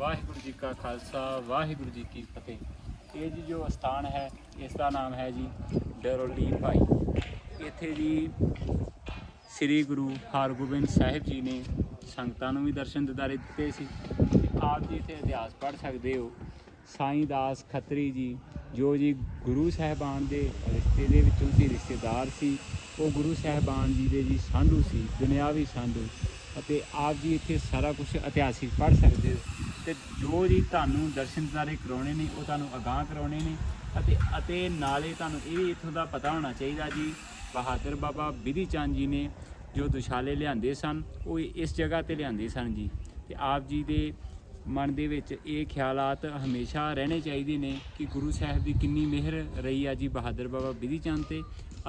ਵਾਹਿਗੁਰੂ ਜੀ ਕਾ ਖਾਲਸਾ, ਵਾਹਿਗੁਰੂ ਜੀ ਕੀ ਫਤਿਹ। ਇਹ ਜੀ ਜੋ ਸਥਾਨ ਹੈ, ਇਸ ਦਾ ਨਾਮ ਹੈ ਜੀ ਡਰੋਲੀ ਭਾਈ। ਇੱਥੇ ਜੀ ਸ੍ਰੀ ਗੁਰੂ ਹਰਗੋਬਿੰਦ ਸਾਹਿਬ ਜੀ ਨੇ ਸੰਗਤਾਂ ਨੂੰ ਵੀ ਦਰਸ਼ਨ ਦਿਦਾਰੇ ਦਿੱਤੇ ਸੀ। ਆਪ ਜੀ ਇੱਥੇ ਇਤਿਹਾਸ ਪੜ੍ਹ ਸਕਦੇ ਹੋ। ਸਾਈਂ ਦਾਸ ਖੱਤਰੀ ਜੀ, ਜੋ ਜੀ ਗੁਰੂ ਸਾਹਿਬਾਨ ਦੇ ਰਿਸ਼ਤੇ ਦੇ ਵਿੱਚੋਂ ਸੀ, ਰਿਸ਼ਤੇਦਾਰ ਸੀ, ਉਹ ਗੁਰੂ ਸਾਹਿਬਾਨ ਜੀ ਦੇ ਜੀ ਸਾਂਢੂ ਸੀ, ਦੁਨਿਆਵੀ ਸਾਂਢੂ। ਅਤੇ ਆਪ ਜੀ ਇੱਥੇ ਸਾਰਾ ਕੁਝ ਇਤਿਹਾਸਿਕ ਪੜ੍ਹ ਸਕਦੇ ਹੋ। ਤੇ ਜੋ ਜੀ ਤੁਹਾਨੂੰ ਦਰਸ਼ਨ ਦਿਦਾਰੇ ਕਰਾਉਣੇ ਨੇ, ਉਹ ਤੁਹਾਨੂੰ ਅਗਾਹ ਕਰਾਉਣੇ ਨੇ ਅਤੇ ਅਤੇ ਨਾਲੇ ਤੁਹਾਨੂੰ ਇਹ ਵੀ ਇੱਥੋਂ ਦਾ ਪਤਾ ਹੋਣਾ ਚਾਹੀਦਾ ਜੀ, ਬਹਾਦਰ ਬਾਬਾ ਬਿਧੀ ਚੰਦ ਜੀ ਨੇ ਜੋ ਦੁਸ਼ਾਲੇ ਲਿਆਂਦੇ ਸਨ, ਉਹ ਇਸ ਜਗ੍ਹਾ ਤੇ ਲਿਆਂਦੇ ਸਨ ਜੀ। ਤੇ ਆਪ ਜੀ ਦੇ ਮਨ ਦੇ ਵਿੱਚ ਇਹ ਖਿਆਲਾਤ ਹਮੇਸ਼ਾ ਰਹਿਣੇ ਚਾਹੀਦੇ ਨੇ ਕਿ ਗੁਰੂ ਸਾਹਿਬ ਦੀ ਕਿੰਨੀ ਮਿਹਰ ਰਹੀ ਆ ਜੀ ਬਹਾਦਰ ਬਾਬਾ ਬਿਧੀ ਚੰਦ ਤੇ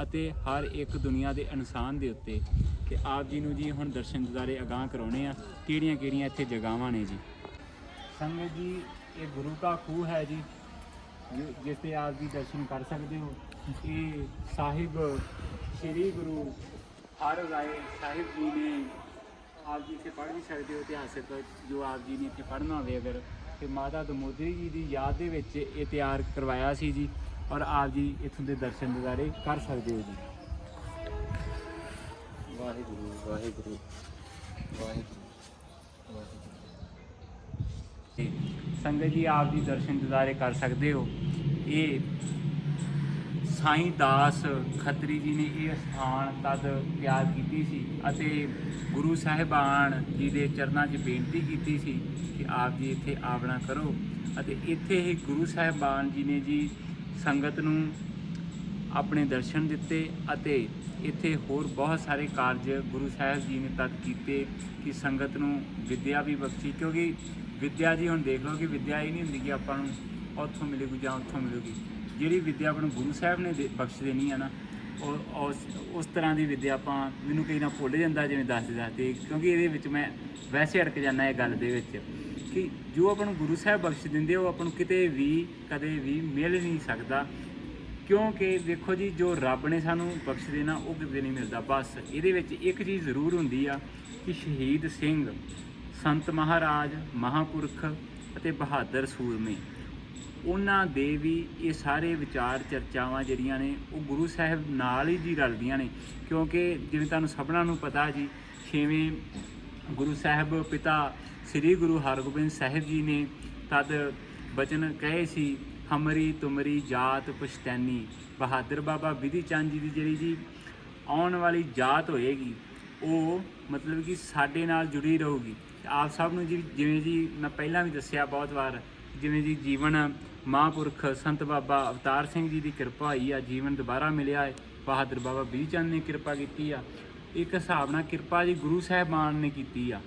ਅਤੇ ਹਰ ਇੱਕ ਦੁਨੀਆ ਦੇ ਇਨਸਾਨ ਦੇ ਉੱਤੇ ਤੇ ਆਪ ਜੀ ਨੂੰ ਜੀ ਹੁਣ ਦਰਸ਼ਨ ਦਿਦਾਰੇ ਅਗਾਹ ਕਰਾਉਣੇ ਆ। ਕਿਹੜੀਆਂ ਕਿਹੜੀਆਂ ਇੱਥੇ ਜਗ੍ਹਾਵਾਂ ਨੇ ਜੀ? ਸੰਗਤ ਜੀ, ਇਹ ਗੁਰੂ ਕਾ ਖੂਹ ਹੈ ਜੀ, ਜਿ- ਜਿਸ ਤੇ ਆਪ ਜੀ ਦਰਸ਼ਨ ਕਰ ਸਕਦੇ ਹੋ। ਇਹ ਸਾਹਿਬ ਸ੍ਰੀ ਗੁਰੂ ਹਰ ਰਾਏ ਸਾਹਿਬ ਜੀ ਨੇ ਆਪ ਜੀ ਇੱਥੇ ਪੜ੍ਹ ਵੀ ਸਕਦੇ ਹੋ, ਇਤਿਹਾਸਕ ਜੋ ਆਪ ਜੀ ਨੇ ਇੱਥੇ ਪੜ੍ਹਨਾ ਹੋਵੇ ਅਗਰ। ਤੇ ਮਾਤਾ ਦਮੋਦਰੀ ਜੀ ਦੀ ਯਾਦ ਦੇ ਵਿੱਚ ਇਹ ਤਿਆਰ ਕਰਵਾਇਆ ਸੀ ਜੀ। ਔਰ ਆਪ ਜੀ ਇੱਥੋਂ ਦੇ ਦਰਸ਼ਨ ਦਿਦਾਰੇ ਕਰ ਸਕਦੇ ਹੋ ਜੀ। ਵਾਹਿਗੁਰੂ ਵਾਹਿਗੁਰੂ ਵਾਹਿਗੁਰੂ ਸੰਗਤ ਜੀ ਆਪ ਜੀ ਦਰਸ਼ਨ ਦਿਦਾਰੇ ਕਰ ਸਕਦੇ ਹੋ। ਇਹ ਸਾਈਂ ਦਾਸ ਖੱਤਰੀ ਜੀ ਨੇ ਇਹ ਸਥਾਨ ਤਦ ਤਿਆਰ ਕੀਤੀ ਸੀ ਅਤੇ ਗੁਰੂ ਸਾਹਿਬਾਨ ਜੀ ਦੇ ਚਰਨਾਂ 'ਚ ਬੇਨਤੀ ਕੀਤੀ ਸੀ ਕਿ ਆਪ ਜੀ ਇੱਥੇ ਆਵਣਾ ਕਰੋ ਅਤੇ ਇੱਥੇ ਹੀ ਗੁਰੂ ਸਾਹਿਬਾਨ ਜੀ ਨੇ ਜੀ ਸੰਗਤ ਨੂੰ ਆਪਣੇ ਦਰਸ਼ਨ ਦਿੱਤੇ ਅਤੇ ਇੱਥੇ ਹੋਰ ਬਹੁਤ ਸਾਰੇ ਕਾਰਜ ਗੁਰੂ ਸਾਹਿਬ ਜੀ ਨੇ ਤਦ ਕੀਤੇ ਕਿ ਸੰਗਤ ਨੂੰ ਵਿਦਿਆ ਵੀ ਬਖਸ਼ੀ, ਕਿਉਂਕਿ ਵਿਦਿਆ ਜੀ ਹੁਣ ਦੇਖ ਲਓ ਕਿ ਵਿਦਿਆ ਇਹ ਨਹੀਂ ਹੁੰਦੀ ਕਿ ਆਪਾਂ ਨੂੰ ਉੱਥੋਂ ਮਿਲੇਗੀ ਜਾਂ ਉੱਥੋਂ ਮਿਲੇਗੀ। ਜਿਹੜੀ ਵਿਦਿਆ ਆਪਾਂ ਨੂੰ ਗੁਰੂ ਸਾਹਿਬ ਨੇ ਦੇ- ਬਖਸ਼ ਦੇਣੀ ਆ ਨਾ, ਉਹ, ਉਸ ਉਸ ਤਰ੍ਹਾਂ ਦੀ ਵਿਦਿਆ ਆਪਾਂ ਮੈਨੂੰ ਕਈ ਨਾ ਭੁੱਲ ਜਾਂਦਾ ਜਿਵੇਂ ਦੱਸਦੇ ਦੱਸਦੇ ਕਿਉਂਕਿ ਇਹਦੇ ਵਿੱਚ ਮੈਂ ਵੈਸੇ ਅੜਕ ਜਾਂਦਾ ਇਹ ਗੱਲ ਦੇ ਵਿੱਚ। ਕਿ ਜੋ ਆਪਾਂ ਨੂੰ ਗੁਰੂ ਸਾਹਿਬ ਬਖਸ਼ ਦਿੰਦੇ ਉਹ ਆਪਾਂ ਨੂੰ ਕਿਤੇ ਵੀ, ਕਦੇ ਵੀ ਮਿਲ ਨਹੀਂ ਸਕਦਾ। ਕਿਉਂਕਿ ਦੇਖੋ ਜੀ, ਜੋ ਰੱਬ ਨੇ ਸਾਨੂੰ ਬਖਸ਼ ਦੇਣਾ, ਉਹ ਕਿਤੇ ਨਹੀਂ ਮਿਲਦਾ। ਬਸ ਇਹਦੇ ਵਿੱਚ ਇੱਕ ਚੀਜ਼ ਜ਼ਰੂਰ ਹੁੰਦੀ ਆ ਕਿ ਸ਼ਹੀਦ ਸਿੰਘ, ਸੰਤ ਮਹਾਰਾਜ, ਮਹਾਪੁਰਖ ਅਤੇ ਬਹਾਦਰ ਸੂਰਮੇ, ਉਹਨਾਂ ਦੇ ਵੀ ਇਹ ਸਾਰੇ ਵਿਚਾਰ ਚਰਚਾਵਾਂ ਜਿਹੜੀਆਂ ਨੇ, ਉਹ ਗੁਰੂ ਸਾਹਿਬ ਨਾਲ ਹੀ ਜੀ ਰਲਦੀਆਂ ਨੇ। ਕਿਉਂਕਿ ਜਿਵੇਂ ਤੁਹਾਨੂੰ ਸਭਨਾਂ ਨੂੰ ਪਤਾ ਜੀ, ਛੇਵੇਂ ਗੁਰੂ ਸਾਹਿਬ ਪਿਤਾ ਸ੍ਰੀ ਗੁਰੂ ਹਰਗੋਬਿੰਦ ਸਾਹਿਬ ਜੀ ਨੇ ਤਦ ਬਚਨ ਕਹੇ ਸੀ, ਹਮਰੀ ਤੁਮਰੀ ਜਾਤ ਪੁਸ਼ਤੈਨੀ। ਬਹਾਦਰ ਬਾਬਾ ਵਿਧੀ ਚੰਦ ਜੀ ਦੀ ਜਿਹੜੀ ਜੀ ਆਉਣ ਵਾਲੀ ਜਾਤ ਹੋਏਗੀ, ਉਹ ਮਤਲਬ ਕਿ ਸਾਡੇ ਨਾਲ ਜੁੜੀ ਰਹੂਗੀ। ਆਪ ਸਭ ਨੂੰ ਜੀ, ਜਿਵੇਂ ਜੀ ਮੈਂ ਪਹਿਲਾਂ ਵੀ ਦੱਸਿਆ ਬਹੁਤ ਵਾਰ, ਜਿਵੇਂ ਜੀ ਜੀਵਨ ਮਹਾਂਪੁਰਖ ਸੰਤ ਬਾਬਾ ਅਵਤਾਰ ਸਿੰਘ ਜੀ ਦੀ ਕਿਰਪਾ ਹੋਈ ਆ, ਜੀਵਨ ਦੁਬਾਰਾ ਮਿਲਿਆ ਹੈ। ਬਹਾਦਰ ਬਾਬਾ ਬਿਧੀ ਚੰਦ ਨੇ ਕਿਰਪਾ ਕੀਤੀ ਆ। ਇੱਕ ਹਿਸਾਬ ਨਾਲ ਕਿਰਪਾ ਜੀ ਗੁਰੂ ਸਾਹਿਬਾਨ ਨੇ ਕੀਤੀ ਆ।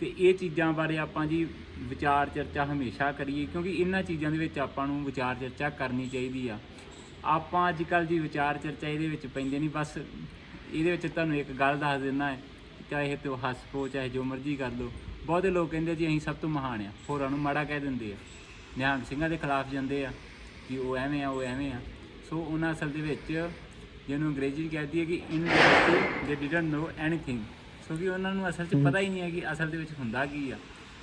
ਤੇ ਇਹ ਚੀਜ਼ਾਂ ਬਾਰੇ ਆਪਾਂ ਜੀ ਵਿਚਾਰ ਚਰਚਾ ਹਮੇਸ਼ਾ ਕਰੀਏ, ਕਿਉਂਕਿ ਇਹਨਾਂ ਚੀਜ਼ਾਂ ਦੇ ਵਿੱਚ ਆਪਾਂ ਨੂੰ ਵਿਚਾਰ ਚਰਚਾ ਕਰਨੀ ਚਾਹੀਦੀ ਆ। ਆਪਾਂ ਅੱਜ ਕੱਲ ਜੀ ਵਿਚਾਰ ਚਰਚਾ ਇਹਦੇ ਵਿੱਚ ਪੈਂਦੇ ਨਹੀਂ, ਬਸ ਇਹਦੇ ਵਿੱਚ ਤੁਹਾਨੂੰ ਇੱਕ ਗੱਲ ਦੱਸ ਦਿੰਦਾ ਹੈ, ਚਾਹੇ ਤੇ ਹੱਸ ਪੋ ਚਾਹੇ ਜੋ ਮਰਜ਼ੀ ਕਰ ਲਓ। ਬਹੁਤੇ ਲੋਕ ਕਹਿੰਦੇ ਜੀ ਅਸੀਂ ਸਭ ਤੋਂ ਮਹਾਨ ਆ, ਹੋਰਾਂ ਨੂੰ ਮਾੜਾ ਕਹਿ ਦਿੰਦੇ ਆ। ਨਿਹੰਗ ਸਿੰਘਾਂ ਦੇ ਖਿਲਾਫ ਜਾਂਦੇ ਆ ਕਿ ਉਹ ਐਵੇਂ ਆ, ਉਹ ਐਵੇਂ ਆ। ਸੋ ਉਹਨਾਂ ਅਸਲ ਦੇ ਵਿੱਚ ਜਿਹਨੂੰ ਅੰਗਰੇਜ਼ੀ 'ਚ ਕਹਿੰਦੀ ਹੈ ਕਿ ਇਨ ਦੇ ਡਿਡਨਟ ਨੋ ਐਨੀਥਿੰਗ ਸੋ ਕਿ ਉਹਨਾਂ ਨੂੰ ਅਸਲ 'ਚ ਪਤਾ ਹੀ ਨਹੀਂ ਹੈ ਕਿ ਅਸਲ ਦੇ ਵਿੱਚ ਹੁੰਦਾ ਕੀ ਆ।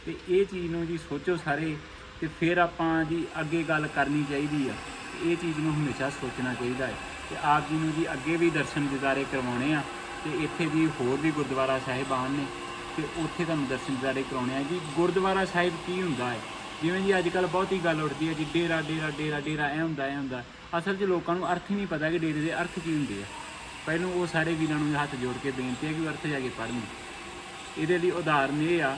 ਤੇ ਇਹ ਚੀਜ਼ ਨੂੰ ਜੀ ਸੋਚੋ ਸਾਰੇ ਤੇ ਫਿਰ ਆਪਾਂ ਜੀ ਅੱਗੇ ਗੱਲ ਕਰਨੀ ਚਾਹੀਦੀ ਆ। ਇਹ ਚੀਜ਼ ਨੂੰ ਹਮੇਸ਼ਾ ਸੋਚਣਾ ਚਾਹੀਦਾ ਹੈ। ਤੇ ਆਪ ਜੀ ਨੂੰ ਜੀ ਅੱਗੇ ਵੀ ਦਰਸ਼ਨ ਦਿਦਾਰੇ ਕਰਵਾਉਣੇ ਆ। ਤੇ ਇੱਥੇ ਜੀ ਹੋਰ ਵੀ ਗੁਰਦੁਆਰਾ ਸਾਹਿਬਾਨ ਨੇ। ਤੇ ਉੱਥੇ ਤੁਹਾਨੂੰ ਦਰਸ਼ਨ ਦਿਦਾਰੇ ਕਰਾਉਣੇ ਆ। ਜੀ ਗੁਰਦੁਆਰਾ ਸਾਹਿਬ ਕੀ ਹੁੰਦਾ ਹੈ? ਜਿਵੇਂ ਜੀ ਅੱਜ ਕੱਲ ਬਹੁਤੀ ਗੱਲ ਉੱਠਦੀ ਹੈ ਜੀ ਡੇਰਾ ਡੇਰਾ ਡੇਰਾ ਡੇਰਾ ਐ ਹੁੰਦਾ ਐ ਹੁੰਦਾ। ਅਸਲ 'ਚ ਲੋਕਾਂ ਨੂੰ ਅਰਥ ਹੀ ਨਹੀਂ ਪਤਾ ਕਿ ਡੇਰੇ ਦੇ ਅਰਥ ਕੀ ਹੁੰਦੇ ਆ। ਪਹਿਲਾਂ ਉਹ ਸਾਰੇ ਵੀਰਾਂ ਨੂੰ ਹੱਥ ਜੋੜ ਕੇ ਬੇਨਤੀ ਹੈ ਕਿ ਉਹ ਅਰਥ ਜਾ ਕੇ ਪੜ੍ਹਨ। ਇਹਦੇ ਲਈ ਉਦਾਹਰਨ ਇਹ ਆ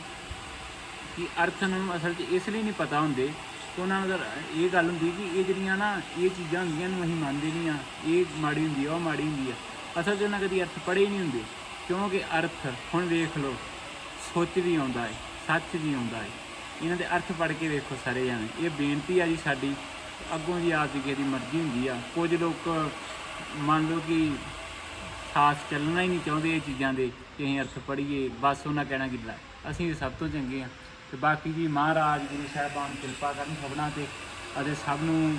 ਕਿ ਅਰਥ ਨੂੰ ਅਸਲ 'ਚ ਇਸ ਲਈ ਨਹੀਂ ਪਤਾ ਹੁੰਦੇ ਕਿ ਉਹਨਾਂ ਨੂੰ ਅਗਰ ਇਹ ਗੱਲ ਹੁੰਦੀ ਕਿ ਇਹ ਜਿਹੜੀਆਂ ਨਾ, ਇਹ ਚੀਜ਼ਾਂ ਹੁੰਦੀਆਂ ਨੂੰ ਅਸੀਂ ਮੰਨਦੇ ਨਹੀਂ ਆ, ਇਹ ਮਾੜੀ ਹੁੰਦੀ ਆ, ਉਹ ਮਾੜੀ ਹੁੰਦੀ ਆ। ਅਸਲ 'ਚ ਉਹਨਾਂ ਕਦੀ ਅਰਥ ਪੜ੍ਹੇ ਹੀ ਨਹੀਂ ਹੁੰਦੇ, ਕਿਉਂਕਿ ਅਰਥ ਹੁਣ ਵੇਖ ਲਓ, ਸੋਚ ਵੀ ਆਉਂਦਾ ਹੈ ਸੱਚ ਵੀ ਆਉਂਦਾ ਹੈ ਇਹਨਾਂ ਦੇ ਅਰਥ ਪੜ੍ਹ ਕੇ ਵੇਖੋ ਸਾਰੇ ਜਾਣੇ। ਇਹ ਬੇਨਤੀ ਆ ਜੀ ਸਾਡੀ ਅੱਗੋਂ ਜੀ ਆਪ ਦੀ ਕਿਸੇ ਦੀ ਮਰਜ਼ੀ ਹੁੰਦੀ ਆ। ਕੁਝ ਲੋਕ ਮੰਨ ਲਓ ਕਿ ਖਾਸ ਚੱਲਣਾ ਹੀ ਨਹੀਂ ਚਾਹੁੰਦੇ ਇਹ ਚੀਜ਼ਾਂ ਦੇ ਕਿ ਅਸੀਂ ਅਰਥ ਪੜ੍ਹੀਏ, ਬਸ ਉਹਨਾਂ ਕਹਿਣਾ ਕਿ ਅਸੀਂ ਤਾਂ ਸਭ ਤੋਂ ਚੰਗੇ ਆ। ਤੇ ਬਾਕੀ ਜੀ ਮਹਾਰਾਜ, ਗੁਰੂ ਸਾਹਿਬਾਨ ਕਿਰਪਾ ਕਰਨ ਸਭਨਾਂ ਤੇ ਅਤੇ ਸਭ ਨੂੰ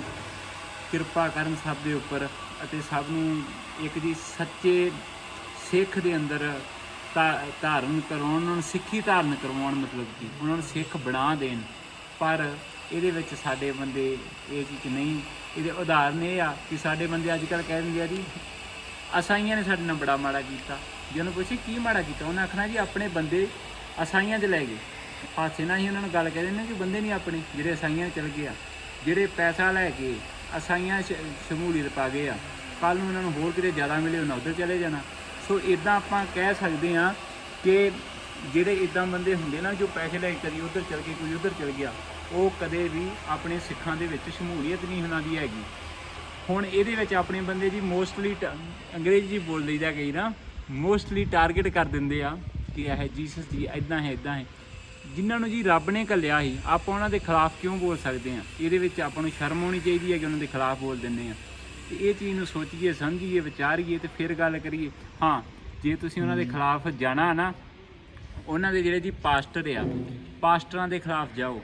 ਕਿਰਪਾ ਕਰਨ ਸਭ ਦੇ ਉੱਪਰ ਅਤੇ ਸਭ ਨੂੰ ਇੱਕ ਜੀ ਸੱਚੇ ਸਿੱਖ ਦੇ ਅੰਦਰ ਧਾ- ਧਾਰਨ ਕਰਵਾਉਣ ਉਹਨਾਂ ਨੂੰ ਸਿੱਖੀ ਧਾਰਨ ਕਰਵਾਉਣ ਮਤਲਬ ਕਿ, ਉਹਨਾਂ ਨੂੰ ਸਿੱਖ ਬਣਾ ਦੇਣ। ਪਰ ਇਹਦੇ ਵਿੱਚ ਸਾਡੇ ਬੰਦੇ ਇਹ ਚੀਜ਼ ਨਹੀਂ, ਇਹਦੇ ਉਦਾਹਰਨ ਇਹ ਆ ਕਿ ਸਾਡੇ ਬੰਦੇ ਅੱਜ ਕੱਲ੍ਹ ਕਹਿ ਦਿੰਦੇ ਆ ਜੀ ਅਸਾਈਆਂ ਨੇ ਸਾਡੇ ਨਾਲ ਬੜਾ ਮਾੜਾ ਕੀਤਾ। ਜੇ ਉਹਨੂੰ ਪੁੱਛੀ, ਕੀ ਮਾੜਾ ਕੀਤਾ? ਉਹਨੇ ਆਖਣਾ ਜੀ, ਆਪਣੇ ਬੰਦੇ ਅਸਾਈਆਂ 'ਚ ਲੈ ਗਏ। ਹਾਸੇ ਨਾਲ ਹੀ ਉਹਨਾਂ ਨੂੰ ਗੱਲ ਕਹਿ ਦਿੰਦੇ ਕਿ ਬੰਦੇ ਨਹੀਂ ਆਪਣੇ, ਜਿਹੜੇ ਅਸਾਈਆਂ 'ਚ ਚਲ ਗਏ ਆ। ਜਿਹੜੇ ਪੈਸਾ ਲੈ ਕੇ ਅਸਾਈਆਂ ਸ਼ਮੂਲੀਅਤ ਪਾ ਗਏ ਆ ਕੱਲ ਨੂੰ ਉਹਨਾਂ ਨੂੰ ਹੋਰ ਕਿਤੇ ਜ਼ਿਆਦਾ ਮਿਲੇ, ਉਹਨਾਂ ਉੱਧਰ ਚਲੇ ਜਾਣਾ। ਸੋ ਇਦਾਂ ਆਪਾਂ ਕਹਿ ਸਕਦੇ ਆ ਕਿ ਜਿਹੜੇ ਇਦਾਂ ਬੰਦੇ ਹੁੰਦੇ ਨਾ, ਜੋ ਪੈਸੇ ਲੈ ਕੇ ਕਦੀ ਉੱਧਰ ਚਲ ਗਏ, ਕੋਈ ਉੱਧਰ ਚਲ ਗਿਆ ਉਹ ਕਦੇ ਵੀ ਆਪਣੇ ਸਿੱਖਾਂ ਦੇ ਵਿੱਚ ਸ਼ਮੂਲੀਅਤ ਨਹੀਂ ਉਹਨਾਂ ਦੀ ਹੈਗੀ। ਹੁਣ ਇਹਦੇ ਵਿੱਚ ਆਪਣੇ ਬੰਦੇ ਜੀ ਮੋਸਟਲੀ ਅੰਗਰੇਜ਼ੀ ਜੀ ਬੋਲ ਲਈਦਾ ਕਈ ਨਾ ਮੋਸਟਲੀ ਟਾਰਗੇਟ ਕਰ ਦਿੰਦੇ ਆ ਕਿ ਇਹ ਜੀਸਸ ਜੀ ਇਦਾਂ ਹੈ ਇਦਾਂ ਹੈ। ਜਿਨ੍ਹਾਂ ਨੂੰ ਜੀ ਰੱਬ ਨੇ ਘੱਲਿਆ ਸੀ, ਆਪਾਂ ਉਹਨਾਂ ਦੇ ਖਿਲਾਫ ਕਿਉਂ ਬੋਲ ਸਕਦੇ ਆ? ਇਹਦੇ ਵਿੱਚ ਆਪਾਂ ਨੂੰ ਸ਼ਰਮ ਆਉਣੀ ਚਾਹੀਦੀ ਹੈ ਕਿ ਉਹਨਾਂ ਦੇ ਖਿਲਾਫ ਬੋਲ ਦਿੰਦੇ ਆ। ਤੇ ਇਹ ਚੀਜ਼ ਨੂੰ ਸੋਚੀਏ, ਸਮਝੀਏ, ਵਿਚਾਰੀਏ ਤੇ ਫਿਰ ਗੱਲ ਕਰੀਏ। ਹਾਂ, ਜੇ ਤੁਸੀਂ ਉਹਨਾਂ ਦੇ ਖਿਲਾਫ ਜਾਣਾ ਨਾ, ਉਹਨਾਂ ਦੇ ਜਿਹੜੇ ਜੀ ਪਾਸਟਰ ਆ, ਪਾਸਟਰਾਂ ਦੇ ਖਿਲਾਫ ਜਾਓ।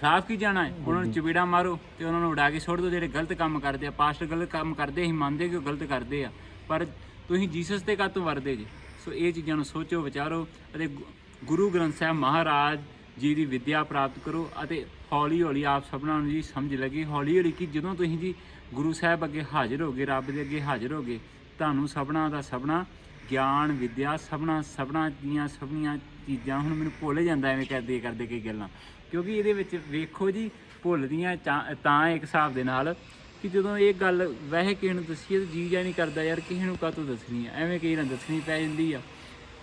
ਖਿਲਾਫ ਕੀ ਜਾਣਾ ਹੈ? ਉਹਨਾਂ ਨੂੰ ਚਪੇੜਾ ਮਾਰੋ ਤੇ ਉਹਨਾਂ ਨੂੰ ਉਡਾ ਕੇ ਸੁੱਟ ਦਿਓ, ਜਿਹੜੇ ਗਲਤ ਕੰਮ ਕਰਦੇ ਆ ਪਾਸਟਰ ਗਲਤ ਕੰਮ ਕਰਦੇ ਅਸੀਂ ਮੰਨਦੇ ਕਿ ਉਹ ਗਲਤ ਕਰਦੇ ਆ, ਪਰ ਤੁਸੀਂ ਜੀਸਸ ਤੇ ਕਾਹਤੋਂ ਵਰਦੇ ਜੀ? ਸੋ ਇਹ ਚੀਜ਼ਾਂ ਨੂੰ ਸੋਚੋ, ਵਿਚਾਰੋ ਅਤੇ ਗੁ- ਗੁਰੂ ਗ੍ਰੰਥ ਸਾਹਿਬ ਮਹਾਰਾਜ ਜੀ ਦੀ ਵਿਦਿਆ ਪ੍ਰਾਪਤ ਕਰੋ ਅਤੇ ਹੌਲੀ ਹੌਲੀ ਆਪ ਸਭਨਾਂ ਨੂੰ ਜੀ ਸਮਝ ਲੱਗੀ, ਹੌਲੀ ਹੌਲੀ ਕਿ ਜਦੋਂ ਤੁਸੀਂ ਜੀ ਗੁਰੂ ਸਾਹਿਬ ਅੱਗੇ ਹਾਜ਼ਰ ਹੋਗੇ, ਰੱਬ ਦੇ ਅੱਗੇ ਹਾਜ਼ਰ ਹੋਗੇ, ਤੁਹਾਨੂੰ ਸਭਨਾਂ ਦਾ ਸਭਨਾ ਗਿਆਨ ਵਿਦਿਆ ਸਭਨਾ ਸਭਨਾ ਦੀਆਂ ਸਭਨੀਆਂ ਚੀਜ਼ਾਂ ਹੁਣ ਮੈਨੂੰ ਭੁੱਲ ਜਾਂਦਾ ਐਵੇਂ ਕਰਦੇ ਕਰਦੇ ਕਈ ਗੱਲਾਂ। ਕਿਉਂਕਿ ਇਹਦੇ ਵਿੱਚ ਵੇਖੋ ਜੀ, ਭੁੱਲਦੀਆਂ ਚਾ- ਤਾਂ ਇੱਕ ਹਿਸਾਬ ਦੇ ਨਾਲ ਕਿ ਜਦੋਂ ਇਹ ਗੱਲ ਵੈਸੇ ਕਿਸੇ ਨੂੰ ਦੱਸੀਏ ਤਾਂ ਜੀ ਜਾ ਨਹੀਂ ਕਰਦਾ ਯਾਰ ਕਿਸੇ ਨੂੰ ਕਾਹਤੋਂ ਦੱਸਣੀ ਆ। ਐਵੇਂ ਕਈ ਨਾ ਦੱਸਣੀ ਪੈ ਜਾਂਦੀ ਆ।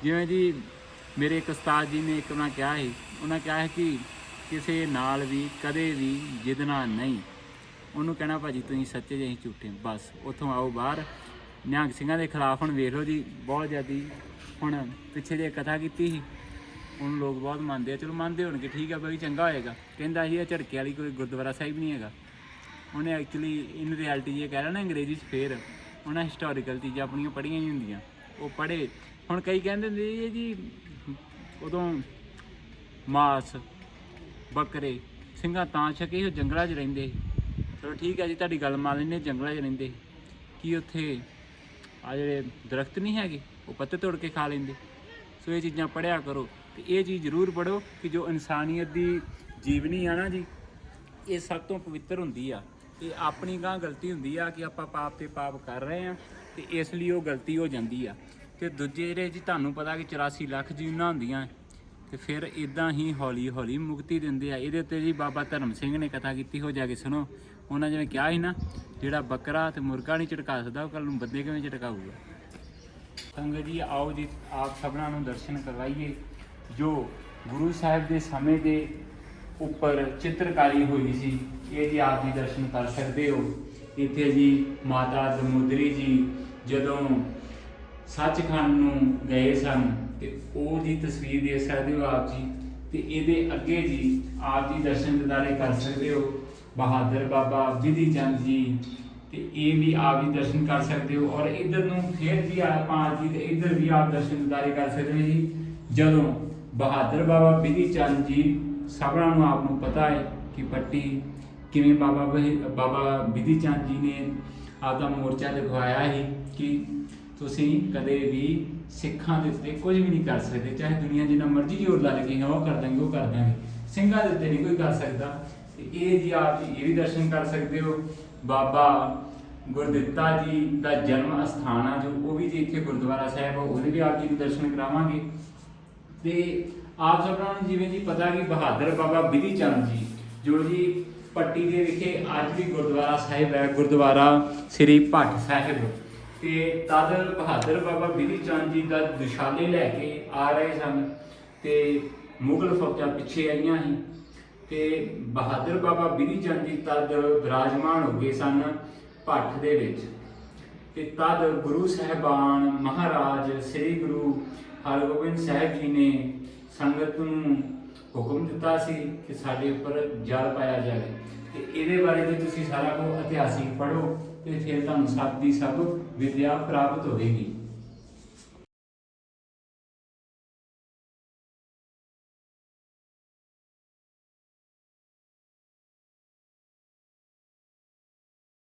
ਜਿਵੇਂ ਜੀ ਮੇਰੇ ਇੱਕ ਉਸਤਾਦ ਜੀ ਨੇ ਇੱਕ ਵਾਰ ਕਿਹਾ ਸੀ, ਉਹਨਾਂ ਕਿਹਾ ਹੈ ਕਿ ਕਿਸੇ ਨਾਲ ਵੀ ਕਦੇ ਵੀ ਜਿੱਦਣਾ ਨਹੀਂ। ਉਹਨੂੰ ਕਹਿਣਾ ਭਾਜੀ ਤੁਸੀਂ ਸੱਚੇ ਜੇ ਅਸੀਂ ਝੂਠੇ ਬਸ, ਉੱਥੋਂ ਆਓ ਬਾਹਰ। ਨਿਹੰਗ ਸਿੰਘਾਂ ਦੇ ਖਿਲਾਫ ਹੁਣ ਵੇਖ ਲਓ ਜੀ, ਬਹੁਤ ਜ਼ਿਆਦੀ ਹੁਣ ਪਿੱਛੇ ਜੇ ਕਥਾ ਕੀਤੀ ਸੀ। ਹੁਣ ਲੋਕ ਬਹੁਤ ਮੰਨਦੇ ਆ। ਚਲੋ ਮੰਨਦੇ ਹੋਣਗੇ, ਠੀਕ ਆ, ਬਈ ਚੰਗਾ ਹੋਏਗਾ। ਕਹਿੰਦਾ ਸੀ, ਇਹ ਝੜਕੇ ਵਾਲੀ ਕੋਈ ਗੁਰਦੁਆਰਾ ਸਾਹਿਬ ਨਹੀਂ ਹੈਗਾ। ਉਹਨੇ ਐਕਚੁਅਲੀ ਇਨ ਰਿਐਲਿਟੀ ਜੇ ਕਹਿ ਰਿਹਾ ਨਾ ਅੰਗਰੇਜ਼ੀ 'ਚ ਫੇਰ, ਉਹਨਾਂ ਹਿਸਟੋਰੀਕਲ ਚੀਜ਼ਾਂ ਆਪਣੀਆਂ ਪੜ੍ਹੀਆਂ ਹੀ ਹੁੰਦੀਆਂ। ਉਹ ਪੜ੍ਹੇ। ਹੁਣ ਕਈ ਕਹਿੰਦੇ ਹੁੰਦੇ ਇਹ ਜੀ, ਉਦੋਂ ਮਾਸ, ਬੱਕਰੇ, ਸਿੰਘਾਂ ਤਾਂ ਛਕੇ ਉਹ ਜੰਗਲਾਂ 'ਚ ਰਹਿੰਦੇ ਚਲੋ ਠੀਕ ਹੈ ਜੀ, ਤੁਹਾਡੀ ਗੱਲ ਮੰਨ ਲੈਂਦੇ ਜੰਗਲਾਂ 'ਚ ਰਹਿੰਦੇ ਸੀ। ਕੀ ਉੱਥੇ ਆ ਜਿਹੜੇ ਦਰਖਤ ਨਹੀਂ ਹੈਗੇ, ਉਹ ਪੱਤੇ ਤੋੜ ਕੇ ਖਾ ਲੈਂਦੇ। ਸੋ ਇਹ ਚੀਜ਼ਾਂ ਪੜਿਆ ਕਰੋ ਤੇ ਇਹ ਚੀਜ਼ ਜ਼ਰੂਰ ਪੜੋ ਕਿ ਜੋ ਇਨਸਾਨੀਅਤ ਦੀ ਜੀਵਨੀ ਆ ਨਾ ਜੀ, ਇਹ ਸਭ ਤੋਂ ਪਵਿੱਤਰ ਹੁੰਦੀ ਆ। ਇਹ ਆਪਣੀ ਗਾਂ ਗਲਤੀ ਹੁੰਦੀ ਆ ਕਿ ਆਪਾਂ ਪਾਪ ਤੇ ਪਾਪ ਕਰ ਰਹੇ ਆ ਤੇ ਇਸ ਲਈ ਉਹ ਗਲਤੀ ਹੋ ਜਾਂਦੀ ਆ। ਤੇ ਦੂਜੇ ਜਿਹੜੇ ਜੀ ਤੁਹਾਨੂੰ ਪਤਾ ਕਿ 84 ਲੱਖ ਜੀਵਨਾਂ ਹੁੰਦੀਆਂ, ਤੇ ਫਿਰ ਇਦਾਂ ਹੀ ਹੌਲੀ ਹੌਲੀ ਮੁਕਤੀ ਦਿੰਦੇ ਆ। ਇਹਦੇ ਉੱਤੇ ਜੀ ਬਾਬਾ ਧਰਮ ਸਿੰਘ ਨੇ ਕਥਾ ਕੀਤੀ, ਹੋ ਜਾ ਕੇ ਸੁਣੋ। ਉਹਨਾਂ ਜਿਵੇਂ ਕਿਹਾ ਸੀ ਨਾ, ਜਿਹੜਾ ਬੱਕਰਾ ਤੇ ਮੁਰਗਾ ਨਹੀਂ ਝਟਕਾ ਸਕਦਾ, ਉਹ ਕੱਲ ਨੂੰ ਬੰਦੇ ਕਿਵੇਂ ਝਟਕਾਊਗਾ? ਸੰਗਤ ਜੀ, ਆਓ ਜੀ, ਆਪ ਸਭਨਾਂ ਨੂੰ ਦਰਸ਼ਨ ਕਰਵਾਈਏ, ਜੋ ਗੁਰੂ ਸਾਹਿਬ ਦੇ ਸਮੇਂ ਦੇ ਉੱਪਰ ਚਿੱਤਰਕਾਰੀ ਹੋਈ ਸੀ, ਇਹ ਜੀ ਆਪ ਜੀ ਦਰਸ਼ਨ ਕਰ ਸਕਦੇ ਹੋ। ਇੱਥੇ ਜੀ ਮਾਤਾ ਦਮੋਦਰੀ ਜੀ ਜਦੋਂ ਸੱਚਖੰਡ ਨੂੰ ਗਏ ਸਨ, ਤੇ ਉਹ ਜੀ ਤਸਵੀਰ ਦੇਖ ਸਕਦੇ ਹੋ ਆਪ ਜੀ, ਤੇ ਇਹਦੇ ਅੱਗੇ ਜੀ ਆਪ ਜੀ ਦਰਸ਼ਨ ਦਿਦਾਰੇ ਕਰ ਸਕਦੇ ਹੋ। ਬਹਾਦਰ ਬਾਬਾ ਵਿਧੀ ਚੰਦ ਜੀ, ਤੇ ਇਹ ਵੀ ਆਪ ਜੀ ਦਰਸ਼ਨ ਕਰ ਸਕਦੇ ਹੋ ਔਰ ਇਧਰ ਨੂੰ ਫੇਰ ਵੀ ਆਪਾਂ ਆ ਜੀ, ਤੇ ਇਧਰ ਵੀ ਆਪ ਦਰਸ਼ਨ ਦਿਦਾਰੇ ਕਰ ਸਕਦੇ ਹੋ ਜੀ। ਜਦੋਂ ਬਹਾਦਰ ਬਾਬਾ ਵਿਧੀ ਚੰਦ ਜੀ ਸਭਨਾਂ ਨੂੰ ਆਪ ਨੂੰ ਪਤਾ ਹੈ ਕਿ ਪੱਟੀ ਕਿਵੇਂ ਬਾਬਾ ਵਹੀ- ਬਾਬਾ ਵਿਧੀ ਚੰਦ ਜੀ ਨੇ ਆਪਦਾ ਮੋਰਚਾ ਦਿਖਾਇਆ ਹੈ ਕਿ ਤੁਸੀਂ ਕਦੇ ਵੀ ਸਿੱਖਾਂ ਦੇ ਉੱਤੇ ਕੁਝ ਵੀ ਨਹੀਂ ਕਰ ਸਕਦੇ, ਚਾਹੇ ਦੁਨੀਆ ਜਿੰਨਾ ਮਰਜ਼ੀ ਜ਼ੋਰ ਲਾ ਲਗੇ ਉਹ ਕਰ ਦਾਂਗੇ ਉਹ ਕਰ ਦਾਂਗੇ ਸਿੰਘਾਂ ਦੇ ਉੱਤੇ ਨਹੀਂ ਕੋਈ ਕਰ ਸਕਦਾ। ਤੇ ਇਹ ਜੀ ਆਪ ਜੀ ਇਹ ਵੀ ਦਰਸ਼ਨ ਕਰ ਸਕਦੇ ਹੋ। ਬਾਬਾ ਗੁਰਦਿੱਤਾ ਜੀ ਦਾ ਜਨਮ ਅਸਥਾਨ ਆ ਜੋ, ਉਹ ਵੀ ਜੀ ਇੱਥੇ ਗੁਰਦੁਆਰਾ ਸਾਹਿਬ ਆ, ਉਹਦੇ ਵੀ ਆਪ ਜੀ ਨੂੰ ਦਰਸ਼ਨ ਕਰਾਵਾਂਗੇ। ਤੇ ਆਪ ਸਭਨਾਂ ਨੂੰ ਜਿਵੇਂ ਜੀ ਪਤਾ ਕਿ ਬਹਾਦਰ ਬਾਬਾ ਬਿਧੀ ਚੰਦ ਜੀ, ਜੋ ਜੀ ਪੱਟੀ ਦੇ ਵਿਖੇ ਅੱਜ ਵੀ ਗੁਰਦੁਆਰਾ ਸਾਹਿਬ ਹੈ, ਗੁਰਦੁਆਰਾ ਸ੍ਰੀ ਭੱਟ ਸਾਹਿਬ। ਤੇ ਤਦ ਬਹਾਦਰ ਬਾਬਾ ਬਿਧੀ ਚੰਦ ਜੀ ਦਾ ਦੁਸ਼ਾਲੇ ਲੈ ਕੇ ਆ ਰਹੇ ਸਨ ਤੇ ਮੁਗਲ ਫੌਜਾਂ ਪਿੱਛੇ ਆਈਆਂ ਸੀ। ਤੇ ਬਹਾਦਰ ਬਾਬਾ ਬਿਧੀ ਚੰਦ ਜੀ ਤਦ ਵਿਰਾਜਮਾਨ ਹੋ ਗਏ ਸਨ ਭੱਠ ਦੇ ਵਿੱਚ। ਤੇ ਤਦ ਗੁਰੂ ਸਾਹਿਬਾਨ ਮਹਾਰਾਜ ਸ੍ਰੀ ਗੁਰੂ ਹਰਗੋਬਿੰਦ ਸਾਹਿਬ ਜੀ ਨੇ ਸੰਗਤ ਨੂੰ ਹੁਕਮ ਦਿੱਤਾ ਸੀ ਕਿ ਸਾਡੇ ਉੱਪਰ ਜਲ ਪਾਇਆ ਜਾਵੇ। ਤੇ ਇਹਦੇ ਬਾਰੇ ਜੇ ਤੁਸੀਂ ਸਾਰਾ ਕੁਝ ਇਤਿਹਾਸਿਕ ਪੜ੍ਹੋ, ਤੇ ਫਿਰ ਤੁਹਾਨੂੰ ਸਭ ਦੀ ਸਭ ਵਿਦਿਆ ਪ੍ਰਾਪਤ ਹੋਵੇਗੀ।